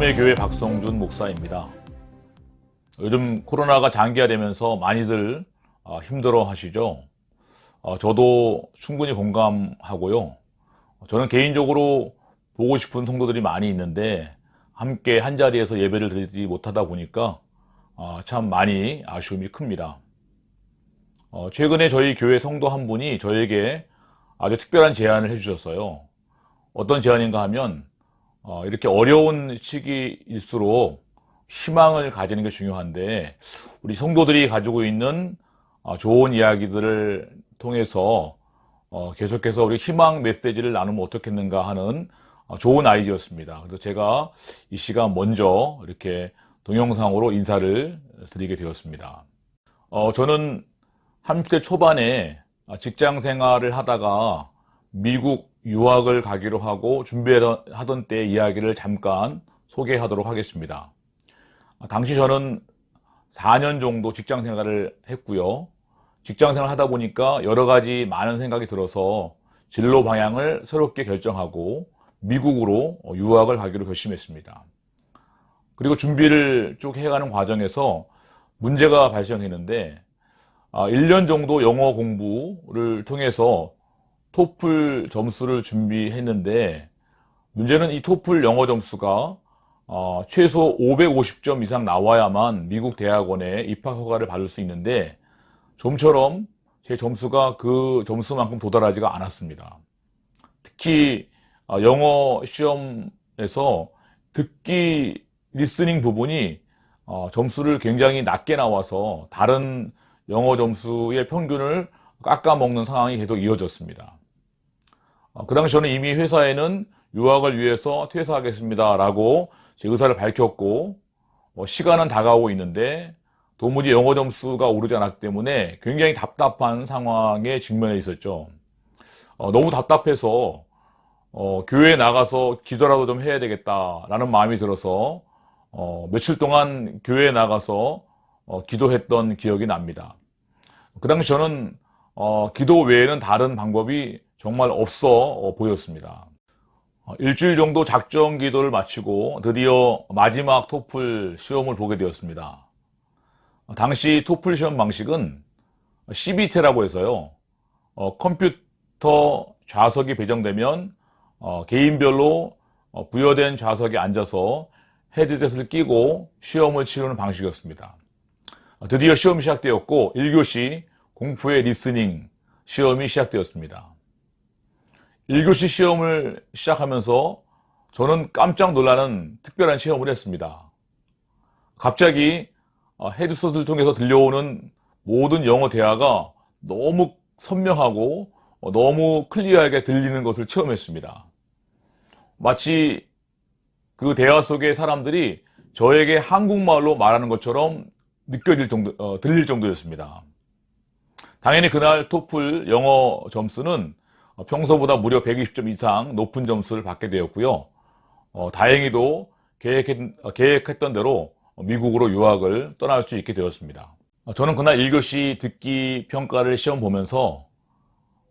임마누엘 교회 박성준 목사입니다. 요즘 코로나가 장기화되면서 많이들 아, 힘들어 하시죠. 어, 저도 충분히 공감하고요. 저는 개인적으로 보고 싶은 성도들이 많이 있는데 함께 한 자리에서 예배를 드리지 못하다 보니까 아, 참 많이 아쉬움이 큽니다. 어, 최근에 저희 교회 성도 한 분이 저에게 아주 특별한 제안을 해주셨어요. 어떤 제안인가 하면 어, 이렇게 어려운 시기일수록 희망을 가지는 게 중요한데 우리 성도들이 가지고 있는 어, 좋은 이야기들을 통해서 어, 계속해서 우리 희망 메시지를 나누면 어떻겠는가 하는 어, 좋은 아이디어였습니다. 그래서 제가 이 시간 먼저 이렇게 동영상으로 인사를 드리게 되었습니다. 어, 저는 30대 초반에 직장 생활을 하다가 미국 유학을 가기로 하고 준비하던 때 이야기를 잠깐 소개하도록 하겠습니다. 당시 저는 4년 정도 직장 생활을 했고요. 직장 생활 하다 보니까 여러 가지 많은 생각이 들어서 진로 방향을 새롭게 결정하고 미국으로 유학을 가기로 결심했습니다. 그리고 준비를 쭉 해가는 과정에서 문제가 발생했는데 1년 정도 영어 공부를 통해서 토플 점수를 준비했는데 문제는 이 토플 영어 점수가 어, 최소 550점 이상 나와야만 미국 대학원에 입학 허가를 받을 수 있는데 좀처럼 제 점수가 그 점수만큼 도달하지가 않았습니다. 특히 어, 영어 시험에서 듣기 리스닝 부분이 어, 점수를 굉장히 낮게 나와서 다른 영어 점수의 평균을 깎아먹는 상황이 계속 이어졌습니다. 어, 그 당시 저는 이미 회사에는 유학을 위해서 퇴사하겠습니다 라고 제 의사를 밝혔고 어, 시간은 다가오고 있는데 도무지 영어 점수가 오르지 않았기 때문에 굉장히 답답한 상황에 직면해 있었죠. 어, 너무 답답해서 어, 교회에 나가서 기도라도 좀 해야 되겠다라는 마음이 들어서 어, 며칠 동안 교회에 나가서 어, 기도했던 기억이 납니다. 그 당시 저는 어, 기도 외에는 다른 방법이 정말 없어 어, 보였습니다. 어, 일주일 정도 작정 기도를 마치고 드디어 마지막 토플 시험을 보게 되었습니다. 어, 당시 토플 시험 방식은 CBT라고 해서요. 어, 컴퓨터 좌석이 배정되면 어, 개인별로 어, 부여된 좌석에 앉아서 헤드셋을 끼고 시험을 치르는 방식이었습니다. 어, 드디어 시험이 시작되었고 1교시 공포의 리스닝 시험이 시작되었습니다. 1교시 시험을 시작하면서 저는 깜짝 놀라는 특별한 시험을 했습니다. 갑자기 어, 헤드셋을 통해서 들려오는 모든 영어 대화가 너무 선명하고 어, 너무 클리어하게 들리는 것을 체험했습니다. 마치 그 대화 속의 사람들이 저에게 한국말로 말하는 것처럼 느껴질 정도, 어, 들릴 정도였습니다. 당연히 그날 토플 영어 점수는 평소보다 무려 120점 이상 높은 점수를 받게 되었고요. 어, 다행히도 계획했, 어, 계획했던 대로 미국으로 유학을 떠날 수 있게 되었습니다. 어, 저는 그날 1교시 듣기 평가를 시험 보면서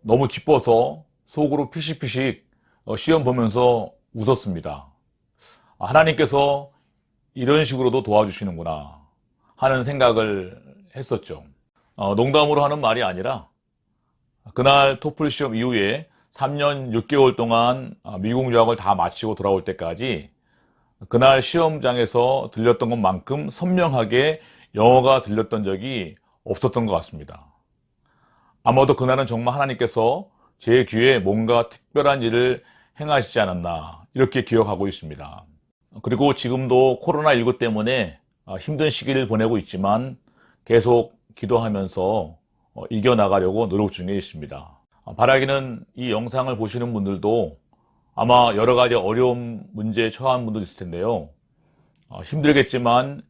너무 기뻐서 속으로 피식피식 어, 시험 보면서 웃었습니다. 아, 하나님께서 이런 식으로도 도와주시는구나 하는 생각을 했었죠. 어, 농담으로 하는 말이 아니라 그날 토플 시험 이후에 3년 6개월 동안 아, 미국 유학을 다 마치고 돌아올 때까지 그날 시험장에서 들렸던 것만큼 선명하게 영어가 들렸던 적이 없었던 것 같습니다. 아마도 그날은 정말 하나님께서 제 귀에 뭔가 특별한 일을 행하시지 않았나 이렇게 기억하고 있습니다. 그리고 지금도 코로나19 때문에 아, 힘든 시기를 보내고 있지만 계속 기도하면서 어, 이겨나가려고 노력 중에 있습니다. 아, 바라기는 이 영상을 보시는 분들도 아마 여러 가지 어려운 문제에 처한 분도 있을 텐데요. 어, 힘들겠지만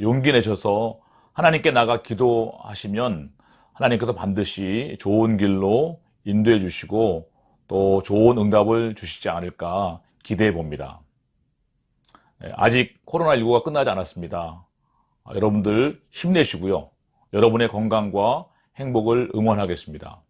용기 내셔서 하나님께 나가 기도하시면 하나님께서 반드시 좋은 길로 인도해 주시고 또 좋은 응답을 주시지 않을까 기대해 봅니다. 예, 아직 코로나19가 끝나지 않았습니다. 아, 여러분들 힘내시고요. 여러분의 건강과 행복을 응원하겠습니다.